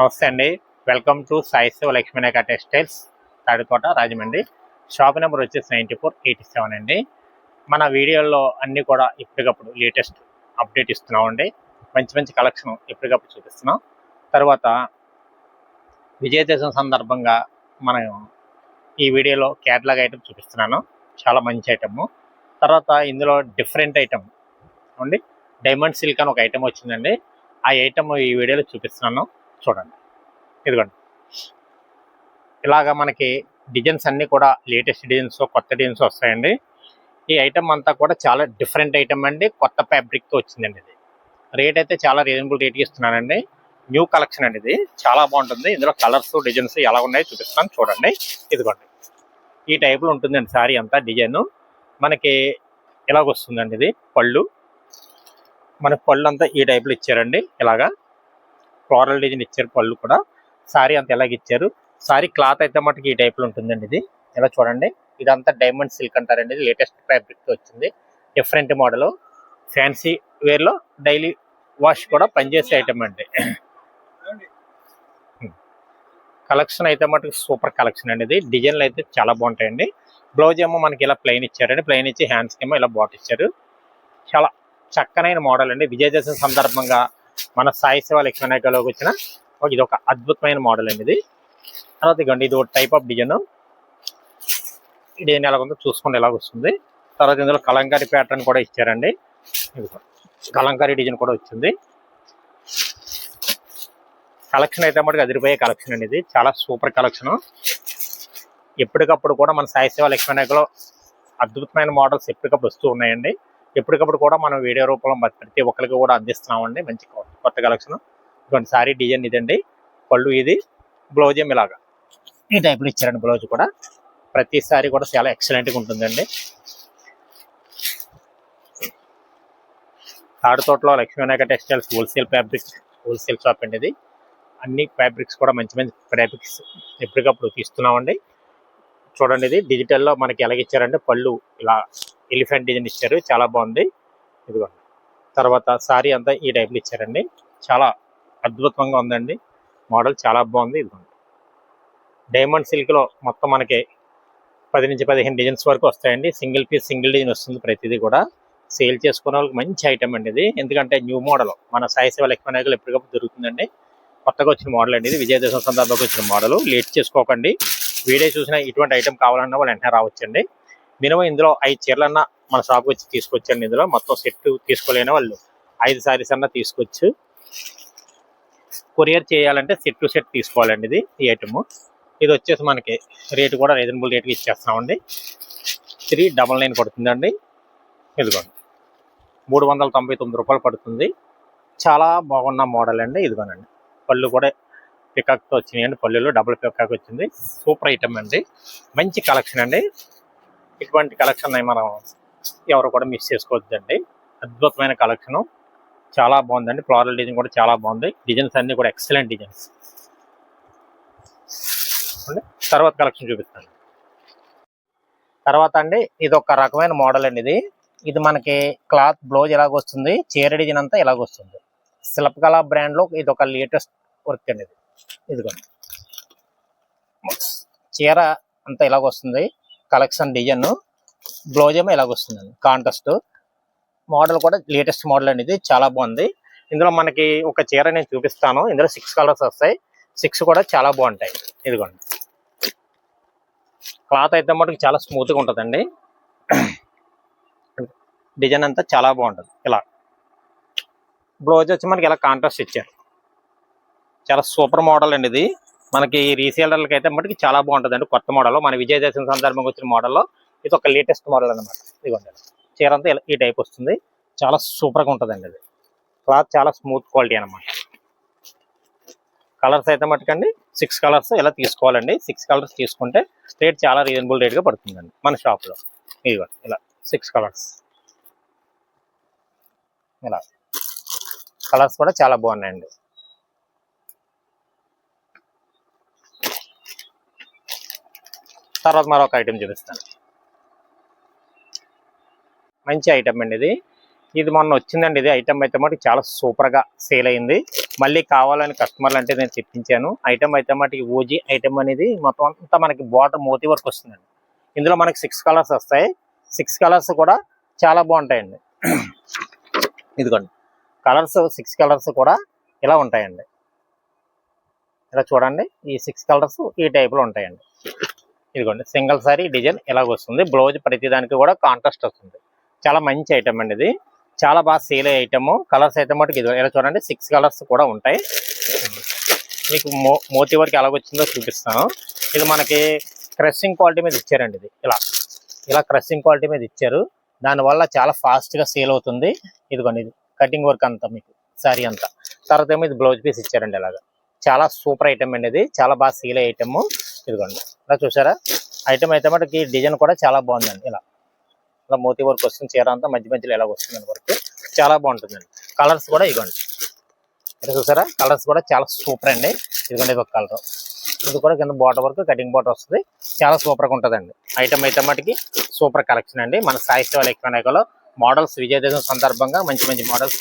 నమస్తే అండి. Welcome to Sai Siva Lakshminayaka textiles Tadikota Rajahmundry. Shop number వచ్చేసి ninety four eighty seven అండి. మన వీడియోల్లో అన్నీ కూడా ఎప్పటికప్పుడు లేటెస్ట్ అప్డేట్ ఇస్తున్నామండి మంచి మంచి కలెక్షన్ ఎప్పటికప్పుడు చూపిస్తున్నాం. తర్వాత విజయదశమి సందర్భంగా మనం ఈ వీడియోలో క్యాటలాగ్ ఐటమ్ చూపిస్తున్నాను. చాలా మంచి ఐటమ్ తర్వాత ఇందులో డిఫరెంట్ ఐటమ్ అండి. డైమండ్ సిల్క్ అని ఒక ఐటమ్ వచ్చిందండి. ఆ ఐటమ్ ఈ వీడియోలో చూపిస్తున్నాను. చూడండి. ఇదిగోండి. ఇలాగా మనకి డిజైన్స్ అన్నీ కూడా లేటెస్ట్ డిజైన్స్ కొత్త డిజైన్స్ వస్తాయండి. ఈ ఐటమ్ అంతా కూడా చాలా డిఫరెంట్ ఐటమ్ అండి. కొత్త ఫ్యాబ్రిక్తో వచ్చిందండి ఇది. రేట్ అయితే చాలా రీజనబుల్ రేట్కి ఇస్తున్నానండి. న్యూ కలెక్షన్ అండి ఇది. చాలా బాగుంటుంది. ఇందులో కలర్స్ డిజైన్స్ ఎలా ఉన్నాయో చూపిస్తాను. చూడండి. ఇదిగోండి. ఈ టైప్లో ఉంటుందండి సారీ అంతా డిజైన్ మనకి ఇలాగ వస్తుందండి ఇది? పళ్ళు. మన పళ్ళు అంతా ఈ టైప్లో ఇచ్చారండి. ఇలాగా. ఫ్లోరల్ డిజైన్ ఇచ్చారు పళ్ళు కూడా. సారీ అంత ఎలాగ ఇచ్చారు. సారీ క్లాత్ అయితే మటుకు ఈ టైప్లో ఉంటుందండి ఇది. ఇలా చూడండి. ఇదంతా డైమండ్ సిల్క్ అంటారండి. ఇది లేటెస్ట్ ఫ్యాబ్రిక్ వచ్చింది. డిఫరెంట్ మోడల్ ఫ్యాన్సీ వేర్లో డైలీ వాష్ కూడా పనిచేసే ఐటమ్ అండి. కలెక్షన్ అయితే మటుకు సూపర్ కలెక్షన్ అండి ఇది. డిజైన్లు అయితే చాలా బాగుంటాయండి. బ్లౌజ్ ఏమో మనకి ఇలా ప్లెయిన్ ఇచ్చారండి. ప్లెయిన్ ఇచ్చి హ్యాండ్స్కి ఏమో ఇలా బాట్ ఇచ్చారు. చాలా చక్కనైన మోడల్ అండి. విజయదశమి సందర్భంగా మన సాయి శివ లక్ష్మీనాయకలోకి వచ్చిన ఒక- ఇది ఒక అద్భుతమైన మోడల్ అండి ఇది. తర్వాత ఇదిగండి ఇది ఒక టైప్ ఆఫ్ డిజైన్ డిజైన్ ఎలా ఉందో చూసుకుంటే ఎలాగ వస్తుంది తర్వాత ఇందులో కలంకారీ ప్యాటర్న్ కూడా ఇచ్చారండి. కలంకారీ డిజైన్ కూడా వచ్చింది. కలెక్షన్ అయితే మటుకు అదిరిపోయే కలెక్షన్ అండి ఇది. చాలా సూపర్ కలెక్షన్ ఎప్పటికప్పుడు కూడా మన సాయి శివ లక్ష్మీనాయకలో అద్భుతమైన మోడల్స్ ఎప్పటికప్పుడు వస్తూ ఉన్నాయండి. ఎప్పటికప్పుడు కూడా మనం వీడియో రూపంలో ప్రతి ఒక్కరికి కూడా అందిస్తున్నామండి. మంచి కొ- కొత్త కలెక్షన్. ఇటువంటి సారీ డిజైన్ ఇదండి. పళ్ళు ఇది. బ్లౌజ్ ఏమి ఇలాగా. ఈ టైప్లో ఇచ్చారండి బ్లౌజ్ కూడా. ప్రతి సారీ కూడా చాలా ఎక్సలెంట్గా ఉంటుందండి. తాడుతోటలో Lakshminayaka textiles wholesale fabrics wholesale shop అండి ఇది. అన్ని ఫ్యాబ్రిక్స్ కూడా మంచి మంచి ఫ్యాబ్రిక్స్ ఎప్పటికప్పుడు తీస్తున్నామండి. చూడండి ఇది. డిజిటల్లో మనకి ఎలాగ ఇచ్చారంటే పళ్ళు ఇలా ఎలిఫెంట్ డిజైన్ ఇచ్చారు. చాలా బాగుంది. ఇదిగోండి. తర్వాత సారీ అంతా ఈ టైప్లో ఇచ్చారండి. చాలా అద్భుతంగా ఉందండి. మోడల్ చాలా బాగుంది. ఇదిగోండి. డైమండ్ సిల్క్లో మొత్తం మనకి పది నుంచి పదిహేను డిజైన్స్ వరకు వస్తాయండి. సింగిల్ పీస్ సింగిల్ డిజైన్ వస్తుంది ప్రతిదీ కూడా. సేల్ చేసుకునే వాళ్ళకి మంచి ఐటమ్ అండి ఇది. ఎందుకంటే న్యూ మోడల్ మన సాయి శివ లక్ష్మణాయకులు ఎప్పటికప్పుడు దొరుకుతుందండి. కొత్తగా వచ్చిన మోడల్ అండి ఇది. విజయదశమి సందర్భంగా వచ్చిన మోడల్. లేట్ చేసుకోకండి. వీడియో చూసిన ఇటువంటి ఐటమ్ కావాలన్నా వాళ్ళు వెంటనే రావచ్చండి. మినిమం ఇందులో ఐదు చీరలన్నా మన షాప్కి వచ్చి తీసుకొచ్చాను ఇందులో. మొత్తం సెట్ తీసుకోలేని వాళ్ళు ఐదు సారీస్ అన్నా తీసుకొచ్చు. కొరియర్ చేయాలంటే సెట్ టు సెట్ తీసుకోవాలండి ఇది ఈ ఐటమ్ ఇది వచ్చేసి మనకి రేటు కూడా రీజనబుల్ రేట్కి ఇచ్చేస్తామండి. త్రీ డబల్ నైన్ పడుతుందండి. ఇదిగోండి. మూడు వందల తొంభై తొమ్మిది రూపాయలు పడుతుంది. చాలా బాగున్న మోడల్ అండి ఇదిగోనండి. పళ్ళు కూడా పికాక్తో వచ్చినాయండి. పళ్ళులో డబుల్ పికాక్ వచ్చింది. సూపర్ ఐటమ్ అండి. మంచి కలెక్షన్ అండి. ఇటువంటి కలెక్షన్ మనం ఎవరు కూడా మిస్ చేసుకోవద్దండి. అద్భుతమైన కలెక్షన్ చాలా బాగుందండి. ఫ్లోరల్ డిజైన్ కూడా చాలా బాగుంది. డిజైన్స్ అన్ని కూడా ఎక్సలెంట్ డిజైన్స్ తర్వాత కలెక్షన్ చూపిస్తాను. తర్వాత అండి ఇది ఒక రకమైన మోడల్ అండి ఇది. ఇది మనకి క్లాత్ బ్లౌజ్ ఎలాగొస్తుంది చీర డిజైన్ అంతా ఎలాగొస్తుంది శిల్పకళ బ్రాండ్లో ఇది ఒక లేటెస్ట్ వర్క్ అండి ఇది. ఇదిగోండి. చీర అంతా ఇలాగొస్తుంది కలెక్షన్ డిజైన్ బ్లౌజ్ ఏమో ఇలాగ వస్తుందండి. కాంటెస్ట్ మోడల్ కూడా లేటెస్ట్ మోడల్ అండి ఇది. చాలా బాగుంది. ఇందులో మనకి ఒక చీర నేను చూపిస్తాను. ఇందులో సిక్స్ కలర్స్ వస్తాయి. సిక్స్ కూడా చాలా బాగుంటాయి. ఇదిగోండి. క్లాత్ అయితే మటుకు చాలా స్మూత్గా ఉంటుందండి. డిజైన్ అంతా చాలా బాగుంటుంది. ఇలా. బ్లౌజ్ వచ్చి మనకి ఇలా కాంట్రాస్ట్ ఇచ్చారు. చాలా సూపర్ మోడల్ అండి ఇది. మనకి రీసేలర్లకి అయితే మటుకు చాలా బాగుంటుంది అండి కొత్త మోడల్ మన విజయదశమి సందర్భంగా వచ్చిన మోడల్లో ఇది ఒక లేటెస్ట్ మోడల్ అనమాట ఇదిగోండి చీర అంతా ఇలా- ఈ టైప్ వస్తుంది. చాలా సూపర్గా ఉంటుందండి అది. క్లాత్ చాలా స్మూత్ క్వాలిటీ అనమాట కలర్స్ అయితే మటుకండి సిక్స్ కలర్స్ ఇలా తీసుకోవాలండి. సిక్స్ కలర్స్ తీసుకుంటే రేట్ చాలా రీజనబుల్ రేట్గా పడుతుందండి మన షాప్లో. ఇదిగోండి ఇలా సిక్స్ కలర్స్. ఇలా. కలర్స్ కూడా చాలా బాగున్నాయండి. తర్వాత మరొక ఐటెం చూపిస్తాను. మంచి ఐటమ్ అండి ఇది. ఇది మొన్న వచ్చిందండి ఇది ఐటమ్ అయితే మటుకు చాలా సూపర్గా సేల్ అయింది. మళ్ళీ కావాలని కస్టమర్లు అంటే నేను తెప్పించాను. ఐటమ్ అయితే మటుకు ఓజీ ఐటమ్ అనేది మొత్తం అంతా మనకి బార్డర్ మోతీ వరకు వస్తుందండి. ఇందులో మనకి సిక్స్ కలర్స్ వస్తాయి. సిక్స్ కలర్స్ కూడా చాలా బాగుంటాయండి. ఇదిగోండి. కలర్స్ సిక్స్ కలర్స్ కూడా ఇలా ఉంటాయండి. ఇలా చూడండి. ఈ సిక్స్ కలర్స్ ఈ టైప్లో ఉంటాయండి. ఇదిగోండి. సింగిల్ సారీ డిజైన్ ఇలాగ వస్తుంది. బ్లౌజ్ ప్రతిదానికి కూడా కాంట్రాస్ట్ వస్తుంది. చాలా మంచి ఐటమ్ అండి ఇది. చాలా బాగా సేల్ అయ్యే ఐటమ్ కలర్స్ అయితే మటుకు ఇది ఇలా చూడండి సిక్స్ కలర్స్ కూడా ఉంటాయి. మీకు మో మోతి వరకు ఎలాగొచ్చిందో చూపిస్తాను. ఇది మనకి క్రషింగ్ క్వాలిటీ మీద ఇచ్చారండి ఇది. ఇలా ఇలా క్రషింగ్ క్వాలిటీ మీద ఇచ్చారు. దానివల్ల చాలా ఫాస్ట్గా గా సేల్ అవుతుంది. ఇదిగోండి ఇది కటింగ్ వర్క్ అంతా మీకు సారీ అంతా. తర్వాత ఏమో ఇది బ్లౌజ్ పీస్ ఇచ్చారండి ఇలాగా. చాలా సూపర్ ఐటమ్ అండి ఇది. చాలా బాగా సేల్ అయ్యే ఐటమ్ ఇదిగోండి ఇలా చూసారా? ఐటమ్ అయితే మటుకి డిజైన్ కూడా చాలా బాగుందండి. ఇలా ఇలా మోతీ వర్క్ వస్తుంది చీర అంతా మధ్య మధ్యలో ఎలా వస్తుంది వర్క్. చాలా బాగుంటుందండి. కలర్స్ కూడా ఇదిగోండి. ఇక్కడ చూసారా? కలర్స్ కూడా చాలా సూపర్ అండి. ఇదిగోండి ఇది ఒక కలర్ ఇది కూడా కింద బాటర్ వరకు కటింగ్ బాటర్ వస్తుంది. చాలా సూపర్గా ఉంటుందండి. ఐటమ్ అయితే మటుకి సూపర్ కలెక్షన్ అండి. మన సాహిత్య వాళ్ళ ఎక్కువ మోడల్స్ విజయదశమి సందర్భంగా మంచి మంచి మోడల్స్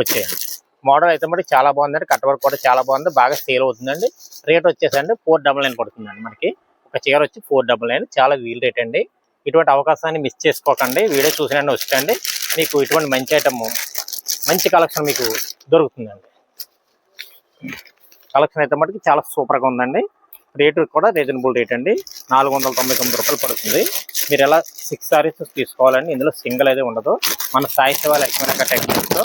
వచ్చాయండి. మోడల్ అయితే మటుకు చాలా బాగుందండి. కట్ వర్క్ కూడా చాలా బాగుంది. బాగా సేల్ అవుతుందండి. రేట్ వచ్చేసండి ఫోర్ డబల్ నైన్ పడుతుందండి మనకి. ఒక చీర వచ్చి ఫోర్ డబల్ నైన్ చాలా వీల్ రేట్ అండి. ఇటువంటి అవకాశాన్ని మిస్ చేసుకోకండి. వీడియో చూసిన వచ్చండి మీకు ఇటువంటి మంచి ఐటమ్ మంచి కలెక్షన్ మీకు దొరుకుతుందండి. కలెక్షన్ అయితే మటుకు చాలా సూపర్గా ఉందండి. రేటు కూడా రీజనబుల్ రేట్ అండి. నాలుగు వందల తొంభై తొమ్మిది రూపాయలు పడుతుంది. మీరు ఎలా సిక్స్ సారీస్ తీసుకోవాలండి? ఇందులో సింగిల్ అయితే ఉండదు. మన సాయి సేవ లక్ష్మణ టెక్నిక్స్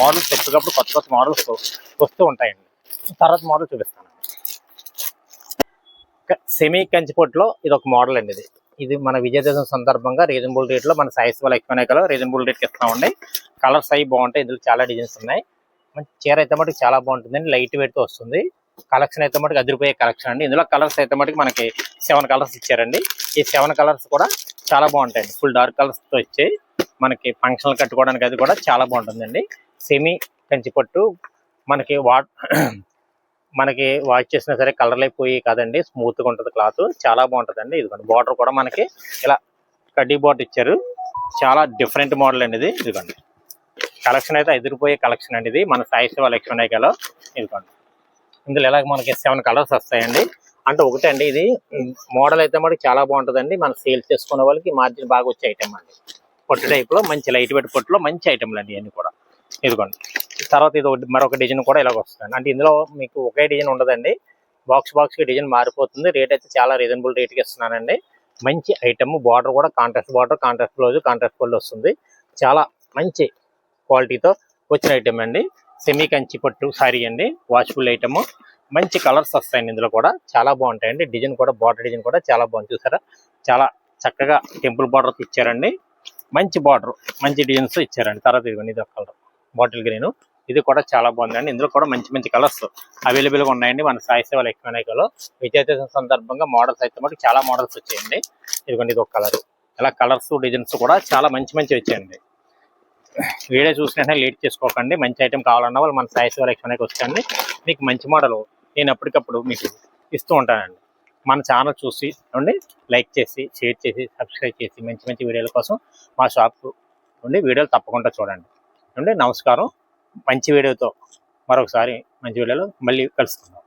మోడల్స్ ఎప్పటికప్పుడు కొత్త కొత్త మోడల్స్ వస్తూ ఉంటాయండి. తర్వాత మోడల్ చూపిస్తాను. సెమీ కంచిపోట్లో ఇది ఒక మోడల్ అండి ఇది. ఇది మన విజయదశమి సందర్భంగా రీజనబుల్ రేట్లో మన సైస్ వాళ్ళ ఎక్కువనే కలర్ రీజనబుల్ రేట్కి ఇస్తామండి కలర్స్ అవి బాగుంటాయి. ఇందులో చాలా డిజైన్స్ ఉన్నాయి. మంచి చీర అయితే మటుకు చాలా బాగుంటుందండి. లైట్ వెయిట్తో వస్తుంది. కలెక్షన్ అయితే మటుకు అదిరిపోయే కలెక్షన్ అండి. ఇందులో కలర్స్ అయితే మటుకు మనకి సెవెన్ కలర్స్ ఇచ్చారండి. ఈ సెవెన్ కలర్స్ కూడా చాలా బాగుంటాయండి. ఫుల్ డార్క్ కలర్స్తో వచ్చాయి మనకి ఫంక్షన్ కట్టుకోవడానికి అది కూడా చాలా బాగుంటుందండి. సెమీ కంచి పట్టు మనకి వాట్ మనకి వాష్ చేసినా సరే కలర్ అయిపోయి కాదండి. స్మూత్గా ఉంటుంది క్లాత్ చాలా బాగుంటుందండి. ఇదిగోండి బార్డర్ కూడా మనకి ఇలా కడ్డీ బార్డర్ ఇచ్చారు. చాలా డిఫరెంట్ మోడల్ అండి ఇది. ఇదిగోండి. కలెక్షన్ అయితే ఎదిరిపోయే కలెక్షన్ అండి ఇది. మన సాయి శివ లక్ష్మణ్ ఐకాలో ఇదిగోండి. ఇందులో ఎలాగ మనకి సెవెన్ కలర్స్ వస్తాయండి. అంటే ఒకటే అండి ఇది. మోడల్ అయితే మనకి చాలా బాగుంటుందండి. మనం సేల్ చేసుకునే వాళ్ళకి మార్జిన్ బాగా వచ్చే ఐటమ్ అండి. పొట్టు టైప్లో మంచి లైట్ వెయిట్ పొట్టులో మంచి ఐటమ్లు అండి ఇవన్నీ కూడా. ఇదిగోండి. తర్వాత ఇది ఒకటి- మరొక డిజైన్ కూడా ఇలాగ వస్తుంది. అంటే ఇందులో మీకు ఒకే డిజైన్ ఉండదండి. బాక్స్ బాక్స్కి డిజైన్ మారిపోతుంది. రేట్ అయితే చాలా రీజనబుల్ రేట్కి ఇస్తున్నానండి. మంచి ఐటమ్ బార్డర్ కూడా contrast border contrast blouse contrast pallu వస్తుంది. చాలా మంచి క్వాలిటీతో వచ్చిన ఐటమ్ అండి. సెమీ కంచి పట్టు సారీ అండి. వాష్ఫుల్ ఐటమ్ మంచి కలర్స్ వస్తాయండి ఇందులో కూడా. చాలా బాగుంటాయండి. డిజైన్ కూడా బార్డర్ డిజైన్ కూడా చాలా బాగుంది. చూసారా? చాలా చక్కగా టెంపుల్ బార్డర్ ఇచ్చారండి. మంచి బార్డర్ మంచి డిజైన్స్ ఇచ్చారండి. తర్వాత ఇదిగోండి ఇది ఒక కలర్ బాటిల్ గ్రీన్ ఇది కూడా చాలా బాగుందండి. ఇందులో కూడా మంచి మంచి కలర్స్ అవైలబుల్గా ఉన్నాయండి. మన సాయి సేవ లక్ష్మణికలో విజయదశమి సందర్భంగా మోడల్స్ అయితే మనకి చాలా మోడల్స్ వచ్చాయండి. ఇదిగోండి ఇది ఒక కలర్ ఇలా కలర్స్ డిజైన్స్ కూడా చాలా మంచి మంచి వచ్చాయండి. వీడియో చూసినట్టే లేట్ చేసుకోకండి. మంచి ఐటెం కావాలన్న వాళ్ళు మన సాయి సేవ లక్ష్మణకి వచ్చండి మీకు మంచి మోడల్ నేను అప్పటికప్పుడు మీకు ఇస్తూ ఉంటానండి. మన ఛానల్ చూసి ఉండి లైక్ చేసి షేర్ చేసి సబ్స్క్రైబ్ చేసి మంచి మంచి వీడియోల కోసం మా షాప్ ఉండి వీడియోలు తప్పకుండా చూడండి. అండి నమస్కారం. మంచి వీడియోతో మరొకసారి మంచి వీడియోలో మళ్ళీ కలుసుకుందాం.